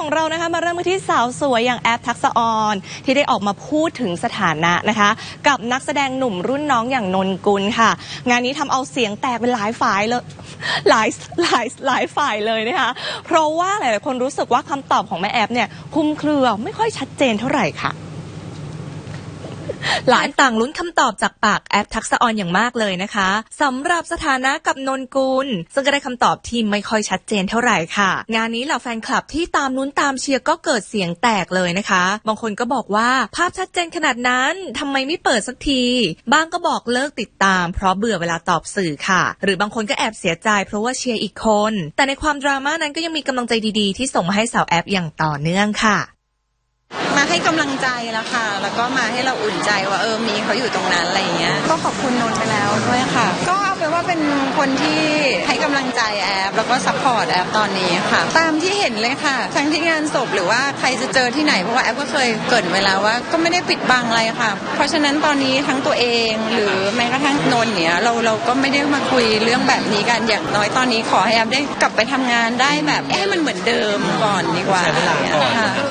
ของเรานะคะมาเริ่มกันที่สาวสวยอย่างแอปทักษออนที่ได้ออกมาพูดถึงสถานะนะคะ กับนักแสดงหนุ่มรุ่นน้องอย่างนนกุลค่ะ งานนี้ทำเอาเสียงแตกเป็นหลายฝ่ายเลยหลายหลายหลายฝ่ายเลยนะคะ เพราะว่าหลายๆคนรู้สึกว่าคำตอบของแม่แอปเนี่ยคุมเครือไม่ค่อยชัดเจนเท่าไหร่ค่ะ หลายต่างลุ้นคำตอบจากปากแอปทักษะออนอย่างมากเลยนะคะสำหรับสถานะกับนนกุล ซึ่งก็ได้คำตอบที่ไม่ค่อยชัดเจนเท่าไหร่ค่ะ งานนี้เหล่าแฟนคลับที่ตามลุ้นตามเชียร์ก็เกิดเสียงแตกเลยนะคะ บางคนก็บอกว่าภาพชัดเจนขนาดนั้นทำไมไม่เปิดสักที บางก็บอกเลิกติดตาม เพราะเบื่อเวลาตอบสื่อค่ะ หรือบางคนก็แอบเสียใจ เพราะว่าเชียร์อีกคน แต่ในความดราม่านั้นก็ยังมีกำลังใจดีๆ ที่ส่งมาให้สาวแอปอย่างต่อเนื่องค่ะ มาให้กำลังใจแล้วค่ะ แล้วก็มาให้เราอุ่นใจว่าเออมีเขาอยู่ตรงนั้นอะไรอย่างเงี้ย ก็ขอบคุณนนไปแล้วด้วยค่ะ ก็เอาเป็นว่าเป็นคนที่ให้กำลังใจแอปแล้วก็ซัพพอร์ตแอปตอนนี้ค่ะ ตามที่เห็นเลยค่ะ ทั้งที่งานศพหรือว่าใครจะเจอที่ไหนเพราะว่าแอปก็เคยเกิดไว้แล้วว่าก็ไม่ได้ปิดบังอะไรค่ะ เพราะฉะนั้นตอนนี้ทั้งตัวเองหรือแม้กระทั่งนนเนี่ยเราเราก็ไม่ได้มาคุยเรื่องแบบนี้กันอย่างน้อยตอนนี้ขอให้แอปได้กลับไปทำงานได้แบบให้มันเหมือนเดิมก่อนดีกว่าใช้เวลาก่อนค่ะ